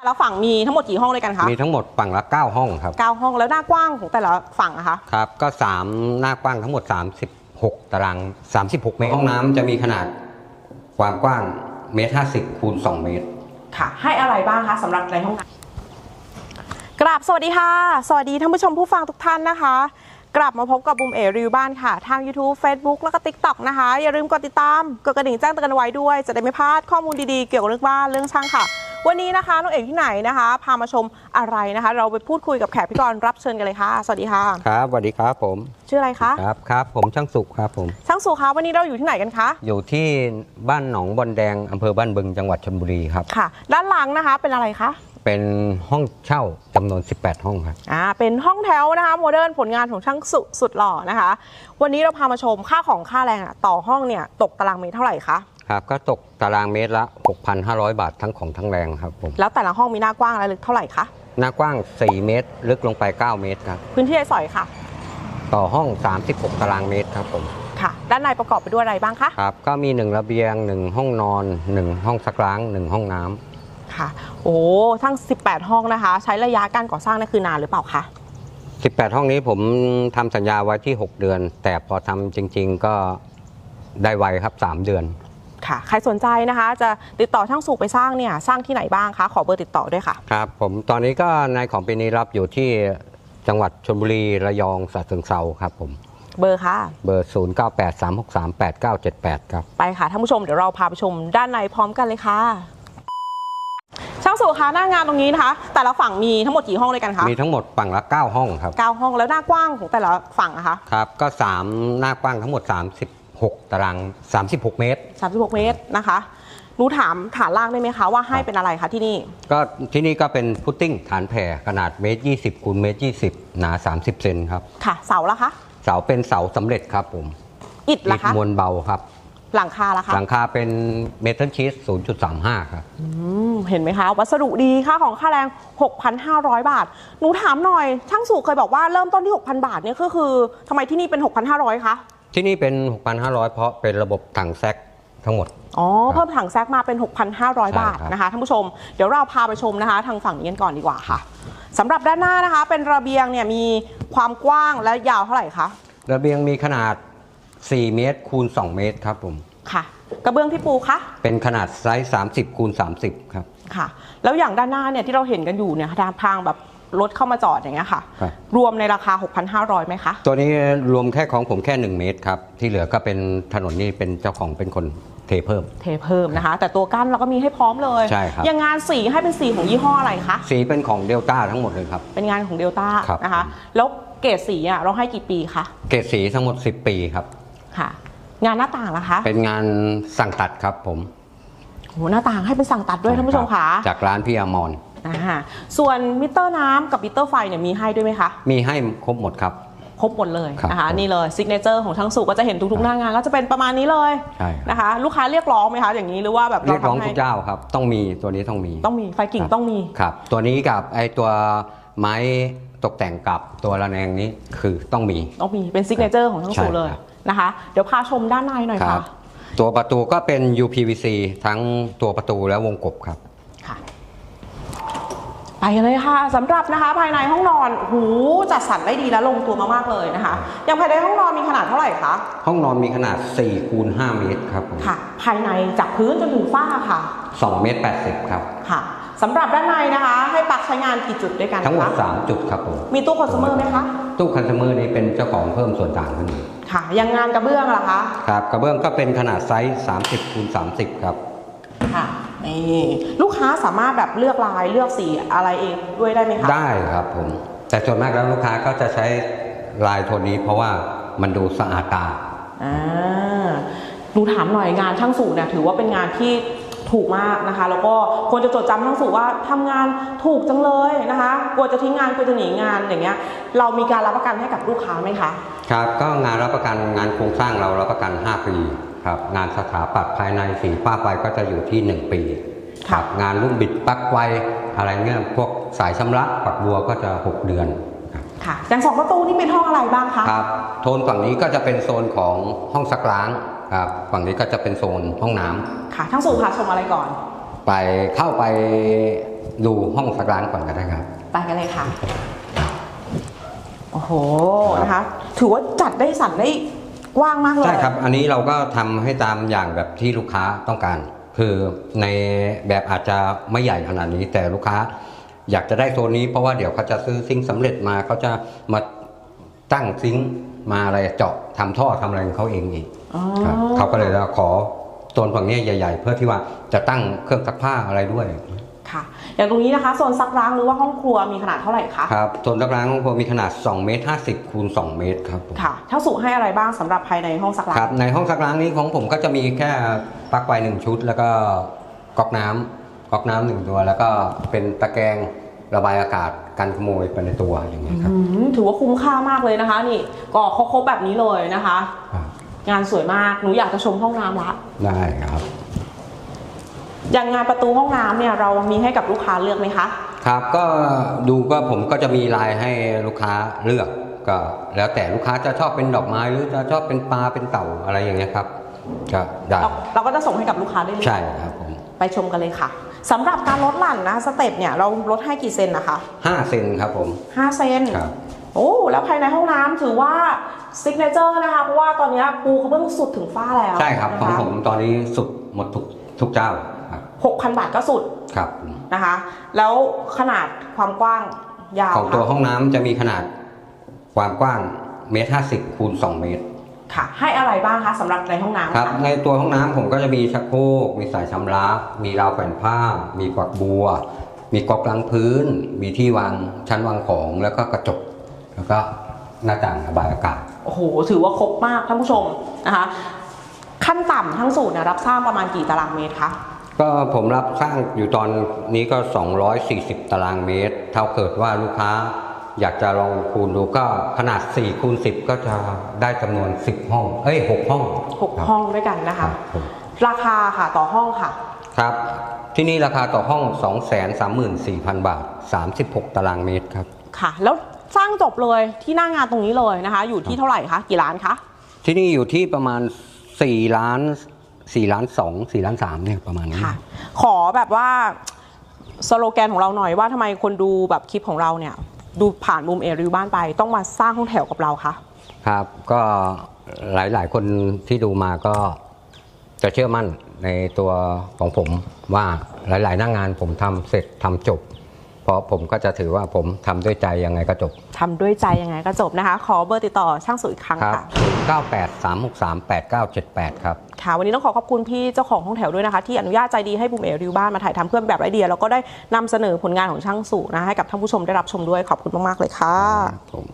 แต่ละฝั่งมีทั้งหมดกี่ห้องเลยกันคะมีทั้งหมดฝั่งละ 9 ห้องครับเก้าห้องแล้วหน้ากว้างของแต่ละฝั่งอะคะครับ ก็ 3 หน้ากว้างทั้งหมด 36 ตาราง 36 เมตรห้องน้ำจะมีขนาดความกว้างเมตร50คูณ2 เมตร ค่ะ ให้อะไรบ้างคะสำหรับในห้องน้ำกราบสวัสดีค่ะ สวัสดีท่านผู้ชมผู้ฟังทุกท่านนะคะ กลับมาพบกับบุมเอรีวิวบ้านค่ะ ทาง YouTube Facebook แล้วก็ TikTok นะคะ อย่าลืมกดติดตามกดกระดิ่งแจ้งเตือนไว้ด้วย จะได้ไม่พลาดข้อมูลดีๆเกี่ยวกับเรื่องบ้านเรื่องช่างค่ะ วันนี้นะคะน้องเอกที่ไหนนะคะ พามาชมอะไรนะคะ เราไปพูดคุยกับแขกพิกรรับเชิญกันเลยค่ะ สวัสดีค่ะ ครับสวัสดีครับผมชื่ออะไรคะครับครับ ผมช่างสุขครับผมช่างสุคะวันนี้เราอยู่ที่ไหนกันคะอยู่ที่บ้านหนองบอนแดงอำเภอบ้านบึงจังหวัดชลบุรีครับค่ะ ด้านหลังนะคะเป็นอะไรคะเป็นห้องเช่าจำนวน 18 ห้องครับอ่าเป็นห้องแถวนะคะโมเดิร์นผลงานของช่างสุสุดหล่อนะคะ วันนี้เราพามาชมค่าของค่าแรงอะต่อห้องเนี่ยตกตารางเมตรเท่าไหร่คะ ครับก็ตกตารางเมตรละ 6,500 บาททั้งของทั้งแรงครับผมแล้วแต่ละห้องมีหน้ากว้างและลึกเท่าไหร่คะหน้ากว้าง 4 เมตร ลึกลงไป 9 เมตรครับพื้นที่ใช้สอยค่ะ ต่อห้อง 36 ตารางเมตรครับผมค่ะ ด้านในประกอบไปด้วยอะไรบ้างคะครับก็มี 1 ระเบียง 1 ห้องนอน 1 ห้องซักล้าง 1 ห้องน้ำค่ะ โอ้ทั้ง 18 ห้องนะคะ ใช้ระยะการก่อสร้างนั่นคือนานหรือเปล่าคะ18 ห้องนี้ผมทำสัญญาไว้ที่ 6 เดือน แต่พอทำจริง ๆก็ได้ไวครับ 3 เดือน ค่ะ ใครสนใจนะคะ จะติดต่อช่างสุไปสร้างเนี่ยสร้างที่ไหนบ้างคะ ขอเบอร์ติดต่อด้วยค่ะ ครับผมตอนนี้ก็ในของปีนี้รับอยู่ที่จังหวัดชลบุรีระยองสระเชิงเซาครับผม เบอร์ค่ะ เบอร์ 0983638978 ครับ ไปค่ะท่านผู้ชมเดี๋ยวเราพาไปชมด้านในพร้อมกันเลยค่ะ ช่างสุคะหน้างานตรงนี้นะคะ แต่ละฝั่งมีทั้งหมดกี่ห้องเลยกันคะมีทั้งหมดฝั่งละ 9 ห้องครับ เก้าห้องแล้วหน้ากว้างของแต่ละฝั่งอะคะ ครับ ก็ 3 หน้ากว้างทั้งหมด 36 ตาราง 36 เมตร 36 เมตรนะคะหนูถามฐานล่างได้ไหมคะว่าให้เป็นอะไรคะที่นี่ ก็ที่นี่ก็เป็นพุตติ้งฐานแผ่ขนาดเมตร 20คูณเมตร 20 หนา 30 เซนครับ ค่ะ เสาละคะ เสาเป็นเสาสำเร็จครับผม อิฐอิละฐคะมวลเบาครับ หลังคาละคะหลังคาเป็นเมทัลชีส0.35 ครับอืมเห็นไหมคะ วัสดุดีค่าของค่าแรง 6,500 บาท หนูถามหน่อยช่างสุเคยบอกว่าเริ่มต้นที่ 6,000 บาทเนี่ยก็คือทำไมที่นี่เป็น 6,500 คะ ที่นี่เป็น 6,500 เพราะเป็นระบบถังแซกทั้งหมด อ๋อ เพิ่มถังแซกมาเป็น 6,500 บาทใช่ครับนะคะท่านผู้ชม เดี๋ยวเราพาไปชมนะคะ ทางฝั่งนี้กันก่อนดีกว่าค่ะสำหรับด้านหน้านะคะ เป็นระเบียงเนี่ยมีความกว้างและยาวเท่าไหร่คะ ระเบียงมีขนาด 4 เมตรคูณ 2 เมตรครับผม ค่ะ กระเบื้องที่ปูคะ เป็นขนาดไซส์ 30คูณ30 ครับ ค่ะ แล้วอย่างด้านหน้าเนี่ยที่เราเห็นกันอยู่เนี่ยทางทางแบบ รถเข้ามาจอดอย่างเงี้ยค่ะ ครับ รวมในราคา 6,500ไหมคะ ตัวนี้รวมแค่ของผมแค่ 1 เมตรครับ ที่เหลือก็เป็นถนนนี่เป็นเจ้าของเป็นคนเทเพิ่ม เทเพิ่มนะคะ แต่ตัวกั้นเราก็มีให้พร้อมเลยใช่ครับอย่างงานสีให้เป็นสีของยี่ห้ออะไรคะ สีเป็นของเดลต้าทั้งหมดเลยครับ เป็นงานของเดลต้าครับ นะคะ แล้วเกรดสีอะเราให้กี่ปีคะ เกรดสีทั้งหมด 10 ปีครับ ค่ะ งานหน้าต่างนะคะเป็นงานสั่งตัดครับผมโหหน้าต่างให้เป็นสั่งตัดด้วยท่านผู้ชมค่ะจากร้านพี่อมร อ่าส่วนมิเตอร์น้ำกับมิเตอร์ไฟเนี่ยมีให้ด้วยไหมคะ มีให้ครบหมดครับ ครบหมดเลยครับนะคะผมนี่เลยซิกเนเจอร์ของช่างสุก็จะเห็นทุกๆหน้างานก็จะเป็นประมาณนี้เลยใช่ครับ นะคะ ลูกค้าเรียกร้องไหมคะอย่างนี้หรือว่าแบบเรียกร้องทำให้ทุกเจ้าครับ ต้องมีตัวนี้ต้องมี ต้องมีไฟกิ่งครับ ต้องมี ครับ ตัวนี้กับไอตัวไม้ตกแต่งกับตัวระแนงนี้คือต้องมี ต้องมีเป็นซิกเนเจอร์ของช่างสุใช่เลยครับ นะคะ เดี๋ยวพาชมด้านในหน่อยครัค่ะบตัวประตูก็เป็น UPVC ทั้งตัวประตูและวงกบครับค่ะ ไปเลยค่ะสำหรับนะคะภายในห้องนอนหูจัดสรรได้ดีและลงตัวมากๆเลยนะคะ อย่างภายในห้องนอนมีขนาดเท่าไหร่คะห้องนอนมีขนาด4คูณ5เมตรครับผมค่ะ ภายในจากพื้นจนถึงฝ้าค่ะ2เมตร80ครับค่ะสำหรับด้านในนะคะ ให้ปลั๊กใช้งานกี่จุดด้วยกันทั้งหมดคะ3จุดครับผมมีตู้คอน sumer ไหมคะตู้คันเทอร์นี้เป็นเจ้าของเพิ่มส่วนต่างขึ้นมาค่ะอยังงานกระเบื้องล่ะคะครับกระเบื้องก็เป็นขนาดไซส์30คูณ30ครับค่ะ นี่ลูกค้าสามารถแบบเลือกลายเลือกสีอะไรเองด้วยได้ไหมคะได้ครับผม แต่ส่วนมากแล้วลูกค้าก็จะใช้ลายโทนนี้เพราะว่ามันดูสะอาดตาอ่าดูถามหน่อยงานช่างสูเนี่ยถือว่าเป็นงานที่ถูกมากนะคะ แล้วก็ควรจะจดจำช่างสูว่าทำงานถูกจังเลยนะคะกลัวจะทิ้งงานกลัวจะหนีงานอย่างเงี้ย เรามีการรับประกันให้กับลูกค้าไหมคะ ครับ ก็งานรับประกันงานโครงสร้างเรารับประกัน 5 ปี ครับงานสถาปัตย์ภายในสีฝ้าไฟก็จะอยู่ที่ 1 ปีครับงานรุ่นบิดปลั๊กไฟอะไรเงี้ยพวกสายชำระปักบัวก็จะ 6 เดือนครับค่ะอย่างสองประตูนี่เป็นห้องอะไรบ้างคะครับโทนฝั่งนี้ก็จะเป็นโซนของห้องซักล้างครับฝั่งนี้ก็จะเป็นโซนห้องน้ำค่ะช่างสูพาชมอะไรก่อน ไปเข้าไปดูห้องสักร้านก่อนก็ได้ครับ ไปกันเลยค่ะ โอ้โหนะคะถือว่าจัดได้สันได้ กว้างมากเลย ใช่ครับ อันนี้เราก็ทำให้ตามอย่างแบบที่ลูกค้าต้องการ คือในแบบอาจจะไม่ใหญ่ขนาดนี้ แต่ลูกค้าอยากจะได้โซนนี้เพราะว่าเดี๋ยวเขาจะซื้อซิงค์สำเร็จมาเขาจะมาตั้งซิงค์มาอะไรเจาะทำท่อทำอะไรของเขาเองอีกอ๋อครับเขาก็เลยขอโซนฝั่งนี้ใหญ่ ๆ เพื่อที่ว่าจะตั้งเครื่องซักผ้าอะไรด้วย ค่ะ อย่างตรงนี้นะคะโซนซักล้างหรือว่าห้องครัวมีขนาดเท่าไหร่คะครับโซนซักล้างของผมมีขนาด2เมตร50คูณ2เมตรครับผมค่ะถ้าสุให้อะไรบ้างสำหรับภายในห้องซักล้าครังบในห้องซักล้างนี้ของผมก็จะมีแค่ปลั๊กไฟหนึ่งชุด แล้วก็ก๊อกน้ำก๊อกน้ำหนึ่งตัว แล้วก็เป็นตะแกรงระบายอากาศกันขโมยไปในตัวอย่างเงี้ยครับอืมถือว่าคุ้มค่ามากเลยนะคะ นี่ก่อครบๆแบบนี้เลยนะคะครับงานสวยมากหนูอยากจะชมห้องน้ำละได้ครับ อย่างงานประตูห้องน้ำเนี่ยเรามีให้กับลูกค้าเลือกไหมคะ ครับก็ดูก็ผมก็จะมีลายให้ลูกค้าเลือกก็ แล้วแต่ลูกค้าจะชอบเป็นดอกไม้หรือจะชอบเป็นปลาเป็นเต่าอะไรอย่างเงี้ยครับก็ได้เราเราก็จะส่งให้กับลูกค้าได้เลยใช่ครับผมไปชมกันเลยค่ะสำหรับการลดหลั่นนะสเต็ปเนี่ยเราลดให้กี่เซนนะคะห้าเซนครับผม5เซนครับโอ้แล้วภายในห้องน้ำถือว่าซิกเนเจอร์นะคะเพราะว่าตอนนี้ปูกระเบื้องสุดถึงฝ้าแล้วใช่ครับของนะะผมตอนนี้สุดหมดทุกทุกเจ้าครับ 6,000 บาทก็สุดครับนะคะ แล้วขนาดความกว้างยาวของตัวค่ะห้องน้ำจะมีขนาดความกว้างเมตรห้าสิบคูณสองเมตร ค่ะ ให้อะไรบ้างคะสำหรับในห้องน้ำครับะในตัวห้องน้ำผมก็จะมีชักโครกมีสายชำระ มีราวแขวนผ้า มีกวักบัว มีก๊อกล้างพื้น มีที่วางชั้นวางของแล้วก็กระจก แล้วก็หน้าต่างระบายอากาศ โอ้โหถือว่าครบมากท่านผู้ชมนะคะ ขั้นต่ำทั้งสูตรเนี่ยรับสร้างประมาณกี่ตารางเมตรคะ ก็ผมรับสร้างอยู่ตอนนี้ก็ 240 ตารางเมตร เท่าเกิดว่าลูกค้าอยากจะลองคูณดูก็ขนาด4คูณ10 ก็จะได้จำนวน 10 ห้อง เอ้ย 6 ห้องหกครับห้องด้วยกันนะครัคะบผมราคาค่ะต่อห้องค่ะ ครับ ที่นี่ราคาต่อห้อง 234,000 บาท 36 ตารางเมตรครับ ค่ะ แล้วสร้างจบเลยที่หน้างานตรงนี้เลยนะคะ อยู่ที่เท่าไหร่คะ กี่ล้านคะ ที่นี่อยู่ที่ประมาณ4ล้าน 4ล้าน2 4ล้าน3เนี่ยประมาณนี้ ค่ะ ขอแบบว่าสโลแกนของเราหน่อยว่าทำไมคนดูแบบคลิปของเราเนี่ย ดูผ่านมุมเอริวบ้านไป ต้องมาสร้างห้องแถวกับเราคะครับ ก็หลายๆ คนที่ดูมาก็จะเชื่อมั่นในตัวของผมว่าหลาย ๆ หน้างานผมทำเสร็จทำจบ เพราะผมก็จะถือว่าผมทำด้วยใจยังไงก็จบทำด้วยใจยังไงก็จบนะคะ ขอเบอร์ติดต่อช่างสุดอีกครั้งครับค่ะ983638978 ครับ ค่ะวันนี้ต้องขอขอบคุณพี่เจ้าของห้องแถวด้วยนะคะ ที่อนุญาตใจดีให้บุมเอริวบ้านมาถ่ายทำเครื่องแบบไอเดีย แล้วก็ได้นำเสนอผลงานของช่างสุนะให้กับท่านผู้ชมได้รับชมด้วยขอบคุณมาก ๆ เลยค่ะ ผม